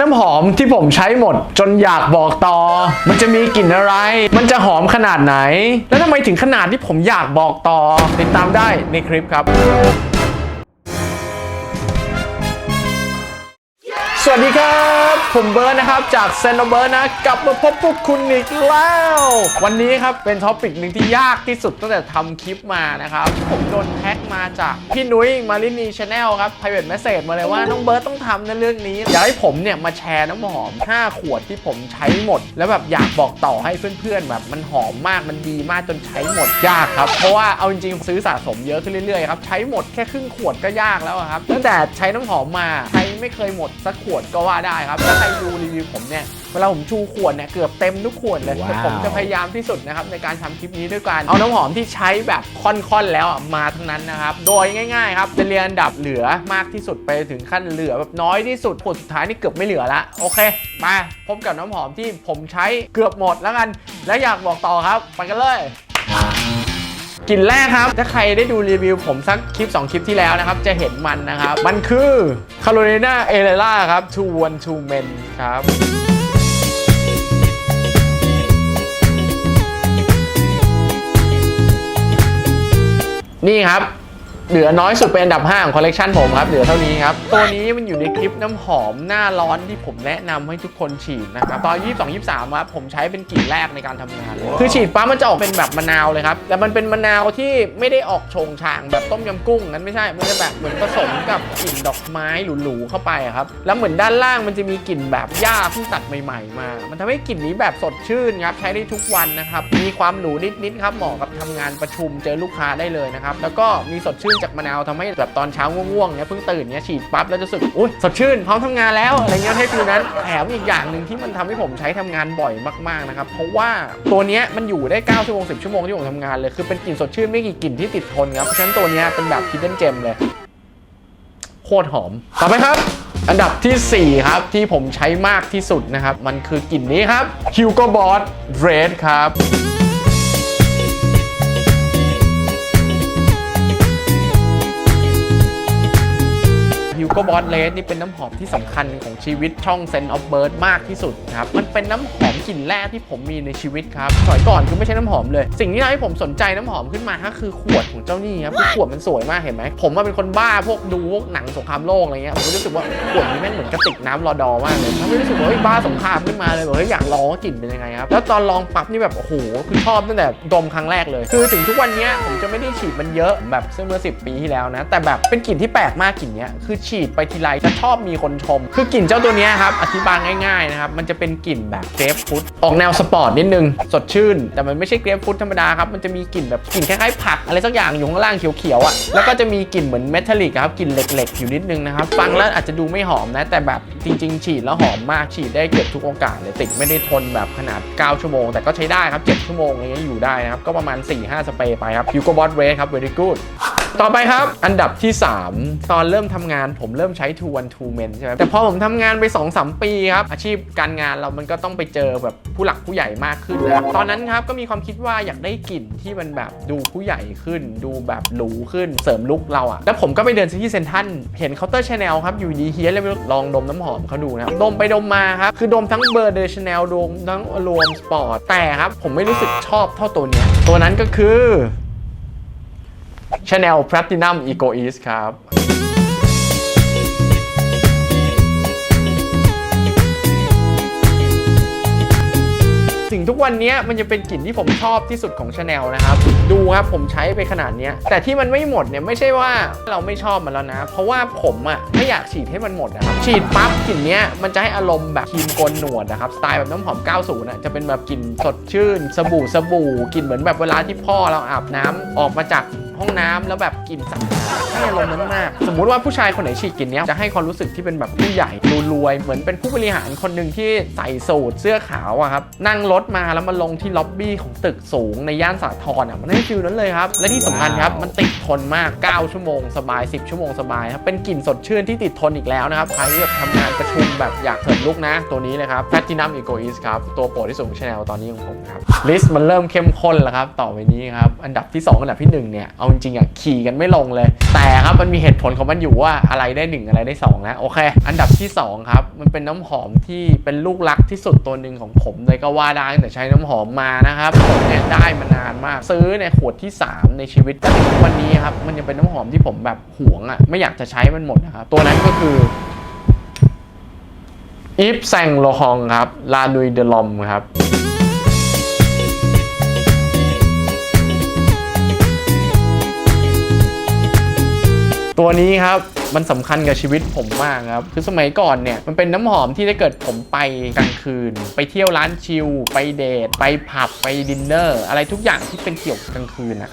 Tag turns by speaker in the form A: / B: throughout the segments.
A: น้ำหอมที่ผมใช้หมด จนอยากบอกต่อ มันจะมีกลิ่นอะไร มันจะหอมขนาดไหน แล้วทำไมถึงขนาดที่ผมอยากบอกต่อ ติดตามได้ในคลิปครับ สวัสดีครับ ผมเบิร์ดนะครับ จากเซนโนเบิร์ดนะ กลับมาพบพวกคุณอีกแล้ว วันนี้ครับ เป็นท็อปิกหนึ่งที่ยากที่สุดตั้งแต่ทำคลิปมานะครับ ผมโดนแท็กมาจากพี่นุ้ยมารินีชาแนลครับ private message มาเลยว่าน้องเบิร์ดต้องทำในเรื่องนี้ อยากให้ผมเนี่ยมาแชร์น้ำหอม 5 ขวดที่ผมใช้หมด แล้วแบบอยากบอกต่อให้เพื่อนๆแบบมันหอมมากมันดีมากจนใช้หมดยากครับเพราะว่าเอาจริงๆซื้อสะสมเยอะขึ้นเรื่อยๆครับใช้หมดแค่ครึ่งขวดก็ยากแล้วครับตั้งแต่ใช้น้ำหอมมาใช้ไม่เคยหมดสักขวดก็ว่าได้ครับถ้าใครดูรีวิวผมเนี่ยเวลาผมชูขวดเนี่ยเกือบเต็มทุกขวดเลย
B: ว้าว
A: แต่ผมจะพยายามที่สุดนะครับในการทำคลิปนี้ด้วยการเอาน้ำหอมที่ใช้แบบค่อนๆแล้วอะมาทั้งนั้นนะครับโดยง่ายๆครับจะเรียงอันดับเหลือมากที่สุดไปถึงขั้นเหลือแบบน้อยที่สุดขวดสุดท้ายนี่เกือบไม่เหลือละโอเคมาพบกับน้ำหอมที่ผมใช้เกือบหมดแล้วกัน และอยากบอกต่อครับไปกันเลย กลิ่นแรกครับ ถ้าใครได้ดูรีวิวผมสักคลิป 2 คลิปที่แล้วนะครับ จะเห็นมันนะครับ มันคือคาโร l นาเอเลล่าครับทูวันทูเมนครับนี่ครับ เหลือน้อยสุดเป็นอันดับ 5 ของคอลเลกชันผมครับ เหลือเท่านี้ครับ ตัวนี้มันอยู่ในคลิปน้ำหอมหน้าร้อนที่ผมแนะนำให้ทุกคนฉีดนะครับตอน 22 23ครับผมใช้เป็นกลิ่นแรกในการทำงานเลยคือฉีดปั๊บมันจะออกเป็นแบบมะนาวเลยครับแต่มันเป็นมะนาวที่ไม่ได้ออกชงชางแบบต้มยำกุ้งนั้นไม่ใช่มันจะแบบเหมือนผสมกับกลิ่นดอกไม้หรูๆเข้าไปครับแล้วเหมือนด้านล่างมันจะมีกลิ่นแบบหญ้าเพิ่งตัดใหม่ ๆ มา มันทำให้กลิ่นนี้แบบสดชื่นครับใช้ได้ทุกวันนะครับมีความหรูนิดๆครับเหมาะกับทำงานประชุมเจอลูกค้าได้เลยนะครับแล้วก็มีสดชื่นจากมะนาวทำให้แบบตอนเช้าง่วงๆเนี่ยเพิ่งตื่นเนี่ยฉีดปั๊บแล้วจะรู้สึกอุ้ยสดชื่นพร้อมทำงานแล้วอะไรเงี้ยให้ฟิลนั้นแถมอีกอย่างหนึ่งที่มันทำให้ผมใช้ทำงานบ่อยมากๆนะครับเพราะว่าตัวเนี้ยมันอยู่ได้9ชั่วโมง10 ชั่วโมงที่ผมทำงานเลยคือเป็นกลิ่นสดชื่นไม่กี่กลิ่นที่ติดทนครับเพราะฉะนั้นตัวเนี้ยเป็นแบบ hidden gem เลยโคตรหอมต่อไปครับอันดับทีสี่ 4 ครับ ที่ผมใช้มากที่สุดนะครับ มันคือกลิ่นนี้ครับ Hugo Boss Red ครับ ฮิวโกบอสเลสนี่เป็นน้ำหอมที่สำคัญของชีวิตช่อง Sense of Bird มากที่สุดนะครับ มันเป็นน้ำหอมกลิ่นแรกที่ผมมีในชีวิตครับสมัยก่อนคือไม่ใช่น้ำหอมเลย สิ่งที่ทำให้ผมสนใจน้ำหอมขึ้นมาก็คือขวดของเจ้านี่ครับคือขวดมันสวยมากเห็นไหม ผมว่าเป็นคนบ้าพวกดูพวกหนังสงครามโลกอะไรเงี้ย ผมก็รู้สึกว่าขวดนี้แม่งเหมือนกระติกน้ำรอดอมากเลยทำให้รู้สึกว่าเฮ้ยบ้าสงครามขึ้นมาเลยบอกเฮ้ยอยากลองว่ากลิ่นเป็นยังไงครับ แล้วตอนลองปั๊บนี่แบบโอ้โหคือชอบตั้งแต่ดมครั้งแรกเลย คือถึงทุกวันนี้ผมจะไม่ได้ฉีดมันเยอะแบบเมื่อ10 ปีที่แล้วนะ แต่แบบเป็นกลิ่นที่แปลกมากกลิ่นเนี้ยคือฉีดไปทีไรจะชอบมีคนชม คือกลิ่นเจ้าตัวนี้ครับ อธิบายง่ายๆนะครับ มันจะเป็นกลิ่นแบบเกรปฟรุตออกแนวสปอร์ตนิดนึง สดชื่น แต่มันไม่ใช่เกรปฟรุตธรรมดาครับ มันจะมีกลิ่นแบบกลิ่นคล้ายๆผัก อะไรสักอย่างอยู่ข้างล่างเขียวๆอะ แล้วก็จะมีกลิ่นเหมือนเมทัลลิกครับ กลิ่นเหล็กๆ อยู่นิดนึงนะครับ ฟังแล้วอาจจะดูไม่หอมนะ แต่แบบจริง ๆ ฉีดแล้วหอมมาก ฉีดได้เกือบทุกโอกาสเลย ติดไม่ได้ทนแบบขนาด 9 ชั่วโมง แต่ก็ใช้ได้ครับ 7 ชั่วโมงอะไรเงี้ยอยู่ได้นะครับ ก็ประมาณ 4-5 สเปรย์ไปครับ Hugo Boss Red ครับ very good ต่อไปครับ อันดับที่ 3 ตอนเริ่มทำงานผมเริ่มใช้ Two One Two Men ใช่ไหมแต่พอผมทำงานไป2-3ปีครับ อาชีพการงานเรามันก็ต้องไปเจอแบบผู้หลักผู้ใหญ่มากขึ้น ตอนนั้นครับก็มีความคิดว่าอยากได้กลิ่นที่มันแบบดูผู้ใหญ่ขึ้น ดูแบบหรูขึ้นเสริมลุคเราอะแล้วผมก็ไปเดินที่เซนทันเห็นเคาน์เตอร์ชาแนลครับอยู่ดีเฮียเลยลองดมน้ำหอมเขาดูนะครับดมไปดมมาครับคือดมทั้งเบอร์เดอร์ชาแนลดมทั้งรวมสปอร์ตแต่ครับผมไม่รู้สึกชอบเท่าตัวเนี้ยตัวนั้นก็คือ Chanel Platinum Egoist ครับ งทุกวันนี้มันจะเป็นกลิ่นที่ผมชอบที่สุดของชาแนลนะครับ ดูครับผมใช้ไปขนาดนี้แต่ที่มันไม่หมดเนี่ยไม่ใช่ว่าเราไม่ชอบมันแล้วนะ เพราะว่าผมอะ่ะไม่อยากฉีดให้มันหมดนะครับฉีดปั๊บกลิ่นเนี้ยมันจะให้อารมณ์แบบครีมโกนหนวดนะครับสไตล์แบบน้ำหอม 90น่ะจะเป็นแบบกลิ่นสดชื่น สบู่สบู่กลิ่นเหมือนแบบเวลาที่พ่อเราอาบน้ำออกมาจาก ห้องน้ำแล้วแบบกลิ่นสะอาดให้อารมณ์นั้นมากสมมุติว่าผู้ชายคนไหนฉีดกลิ่นเนี้ยจะให้ความรู้สึกที่เป็นแบบผู้ใหญ่ดูรวยเหมือนเป็นผู้บริหารคนหนึ่งที่ใส่สูทเสื้อขาวอะครับนั่งรถมาแล้วมาลงที่ล็อบบี้ของตึกสูงในย่านสาทรอะมันให้ฟิลนั้นเลยครับและที่สำคัญครับมันติดทนมาก 9 ชั่วโมงสบาย 10 ชั่วโมงสบายครับเป็นกลิ่นสดชื่นที่ติดทนอีกแล้วนะครับใครที่แบบทำงานประชุมแบบอยากเถิดลุกนะ ตัวนี้เลยครับ Platinum Egoist ครับตัวโปรดที่สุดของ Chanel ตอนนี้ของผมครับลิสต์มันเริ่มเข้มข้นแล้วครับต่อไปนี้ครับอันดับที่ 2 อันดับที่1เนี่ยเอาจริงๆอะขี่กันไม่ลงเลย แต่ครับมันมีเหตุผลของมันอยู่ว่าอะไรได้หนึ่งอะไรได้สองนะ โอเค อันดับที่สองครับ มันเป็นน้ำหอมที่เป็นลูกรักที่สุดตัวหนึ่งของผมเลยก็ว่าได้ตั้งแต่ใช้น้ำหอมมานะครับผมเนี่ยได้มานานมาก ซื้อในขวดที่ 3 ในชีวิตแต่ถึงวันนี้ครับมันยังเป็นน้ำหอมที่ผมแบบหวงอะไม่อยากจะใช้มันหมดนะครับตัวนั้นก็คืออีฟแซงโลฮองครับลานุยเดลอมครับ ตัวนี้ครับมันสำคัญกับชีวิตผมมากครับ คือสมัยก่อนเนี่ยมันเป็นน้ำหอมที่ถ้าเกิดผมไปกลางคืน ไปเที่ยวร้านชิลไปเดทไปผับไปดินเนอร์ อะไรทุกอย่างที่เป็นเกี่ยวกับกลางคืนอะ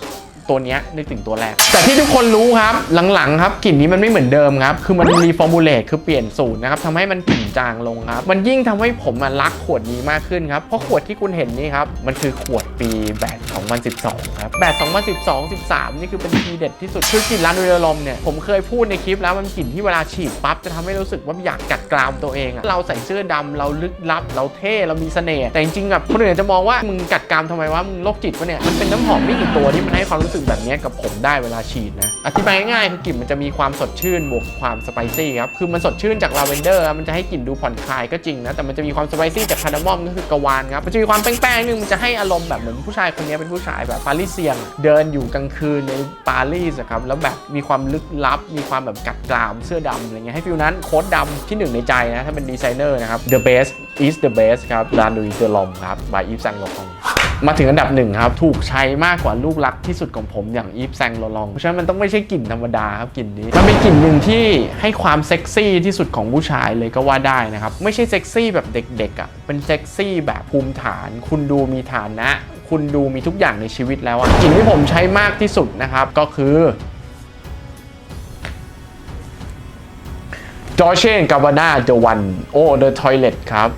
A: ตัวเนี้ยนึกถึงตัวแรก แต่ที่ทุกคนรู้ครับหลังๆครับกลิ่นนี้มันไม่เหมือนเดิมครับ คือมันรีฟอร์มูลเลตคือเปลี่ยนสูตรนะครับทำให้มันกลิ่นจางลงครับ มันยิ่งทำให้ผมรักขวดนี้มากขึ้นครับ เพราะขวดที่คุณเห็นนี่ครับ มันคือขวดปีแบต2012 ครับแบต2012 13 นี่คือเป็นทีเด็ดที่สุดคือกลิ่นลานเรือลมเนี่ยผมเคยพูดในคลิปแล้วมันกลิ่นที่เวลาฉีดปั๊บจะทำให้รู้สึกว่าอยากกัดกรามตัวเองอะเราใส่เสื้อดำเราลึกลับ เราเท่เรามีเสน่ห์แต่จริงๆแบบคนอื่นจะมองว่ามึงกัดกรามทำไมวะมึงโรคจิตปะเนี่ยมันเป็นน้ำหอมไม่กี่ตัวที่มันให้ความรู้สึกแบบนี้กับผมได้เวลาฉีดนะ อธิบายง่ายคือกลิ่นมันจะมีความสดชื่นบวกความสไปซี่ครับ คือมันสดชื่นจากลาเวนเดอร์มันจะให้กลิ่นดูผ่อนคลายก็จริงนะ แต่มันจะมีความสไปซี่จากคาร์ดามอมก็คือกวานครับ มันจะมีความแป้งๆนึงมันจะให้อารมณ์แบบเหมือนผู้ชายคนนี้เป็นผู้ชายแบบปารีเซียนเดินอยู่กลางคืนในปารีสครับ แล้วแบบมีความลึกลับ มีความแบบกัดกรามเสื้อดำอะไรเงี้ยให้ฟิลนั้นโค้ดดำที่หนึ่งในใจนะถ้าเป็นดีไซเนอร์นะครับ the best is the best ครับลานุยเดลอมครับ by Yves Saint Laurent มาถึงอันดับหนึ่งครับ ถูกใช้มากกว่าลูกรักที่สุดของผมอย่างอีฟแซงโลลอง เพราะฉะนั้นมันต้องไม่ใช่กลิ่นธรรมดาครับกลิ่นนี้ มันเป็นกลิ่นหนึ่งที่ให้ความเซ็กซี่ที่สุดของผู้ชายเลยก็ว่าได้นะครับ ไม่ใช่เซ็กซี่แบบเด็กๆอะ เป็นเซ็กซี่แบบภูมิฐาน คุณดูมีฐานะ คุณดูมีทุกอย่างในชีวิตแล้วอะกลิ่นที่ผมใช้มากที่สุดนะครับก็คือจอเชนกาบาน่าเดวันโอเดอะทอยเลตครับ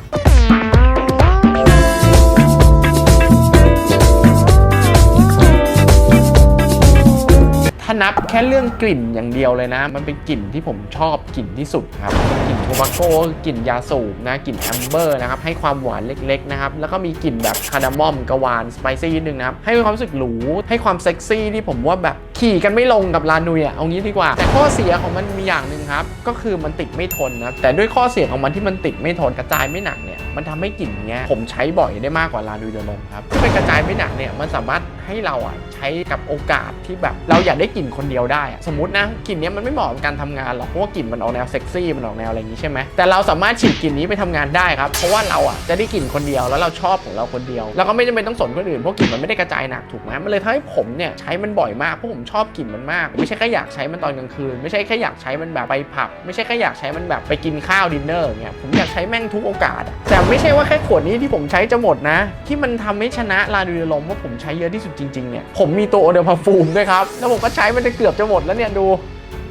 A: นับแค่เรื่องกลิ่นอย่างเดียวเลยนะ มันเป็นกลิ่นที่ผมชอบกลิ่นที่สุดครับกลิ่นโทบาโก้กลิ่นยาสูบนะกลิ่นแอมเบอร์นะครับให้ความหวานเล็กๆนะครับแล้วก็มีกลิ่นแบบคาร์ดามอมกะวานสไปซี่นิดนึงนะครับให้ความรู้สึกหรูให้ความเซ็กซี่ที่ผมว่าแบบขี่กันไม่ลงกับลานุยอะเอางี้ดีกว่า แต่ข้อเสียของมันมีอย่างหนึ่งครับ ก็คือมันติดไม่ทนนะ แต่ด้วยข้อเสียของมันที่มันติดไม่ทนกระจายไม่หนักเนี่ย มันทำให้กลิ่นเนี้ยผมใช้บ่อยได้มากกว่าลานุยเดลมครับที่เป็นกระจายไม่หนักเนี่ยมันสามารถ ให้เราอะใช้กับโอกาสที่แบบเราอยากได้กลิ่นคนเดียวได้อะสมมตินะกลิ่นนี้มันไม่เหมาะกับการทำงานหรอกเพราะว่ากลิ่นมันออกแนวเซ็กซี่มันออกแนวอะไรอย่างนี้ใช่ไหมแต่เราสามารถฉีดกลิ่นนี้ไปทำงานได้ครับเพราะว่าเราอะจะได้กลิ่นคนเดียวแล้วเราชอบของเราคนเดียวแล้วก็ไม่จำเป็นต้องสนคนอื่นเพราะกลิ่นมันไม่ได้กระจายหนักถูกไหมมันเลยทำให้ผมเนี่ยใช้มันบ่อยมากเพราะผมชอบกลิ่นมันมาก ไม่ใช่แค่อยากใช้มันตอนกลางคืน ไม่ใช่แค่อยากใช้มันแบบไปผับไม่ใช่แค่อยากใช้มันแบบไปกินข้าวดินเนอร์เงี้ยผมอยากใช้แม่งทุกโอกาสแต่ไม่ใช่ว่าแค่ขวดนี้ที่ผมใช้จะหมดนะ ที่มันทำให้ชนะลาดูลมว่าผมใช้เยอะที่สุดจริงๆเนี่ยผมมีตัวโอเดอร์พาฟูมด้วยครับแล้วผมก็ใช้มันจะเกือบจะหมดแล้วเนี่ยดู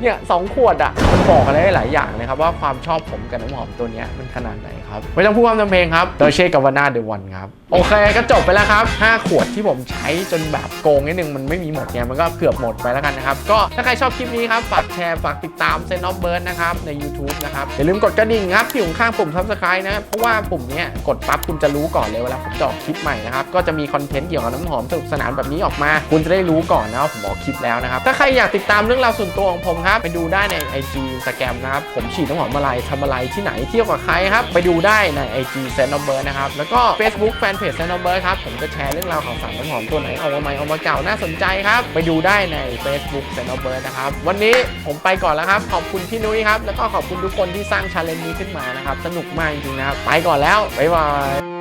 A: เนี่ยสองขวดอะมันบอกอะไรได้หลายอย่างนะครับว่าความชอบผมกับน้ำหอมตัวเนี้ยมันขนาดไหนครับไม่ต้องพูดความจำเพลงครับเดอเช่กับวาน่าเดวันครับโอเคก็จบไปแล้วครับ 5 ขวดที่ผมใช้จนแบบโกงนิดนึงมันไม่มีหมดเนี่ยมันก็เกือบหมดไปแล้วกันนะครับก็ถ้าใครชอบคลิปนี้ครับฝากแชร์ฝากติดตามเซนอ f เบิร์ดนะครับใน YouTube นะครับอย่าลืมกดกระดิ่งครับที่อยู่ข้างปุ่ม subscribe นะเพราะว่าปุ่มนี้กดปั๊บคุณจะรู้ก่อนเลยเวลาผมจออกคลิปใหม่นะครับก็จะมีคอนเทนต์เกี่ยวกับน้ำหอมสนุกสนานแบบนี้ออกมา คุณจะได้รู้ก่อนนะว่าผมออกคลิปแล้วนะครับถ้าใครอยากติดตามเรื่องราวส่วนตัวของผมครับไปดูได้ใน IG Instagram นะครับผมฉีดน้ำหอมอะไรทำอะไรที่ไหนเที่ยวกับใครครับไปดูได้ใน IG s e n o b e r นะครับแล้วก็ Facebook Fanpage s e n o b e r ครับผมจะแชร์เรื่องราวข่าวสารน้ำหอมตัวไหนออกมาใหม่ออกมาเก่าน่าสนใจครับ ไปดูได้ใน Facebook s e n o b e r นะครับวันนี้ผมไปก่อนแล้วครับ ขอบคุณพี่นุ้ยครับแล้วก็ขอบคุณทุกคนที่สร้างชาเลนจ์นี้ขึ้นมานะครับสนุกมากจริงๆนะครับไปก่อนแล้วบ๊ายบาย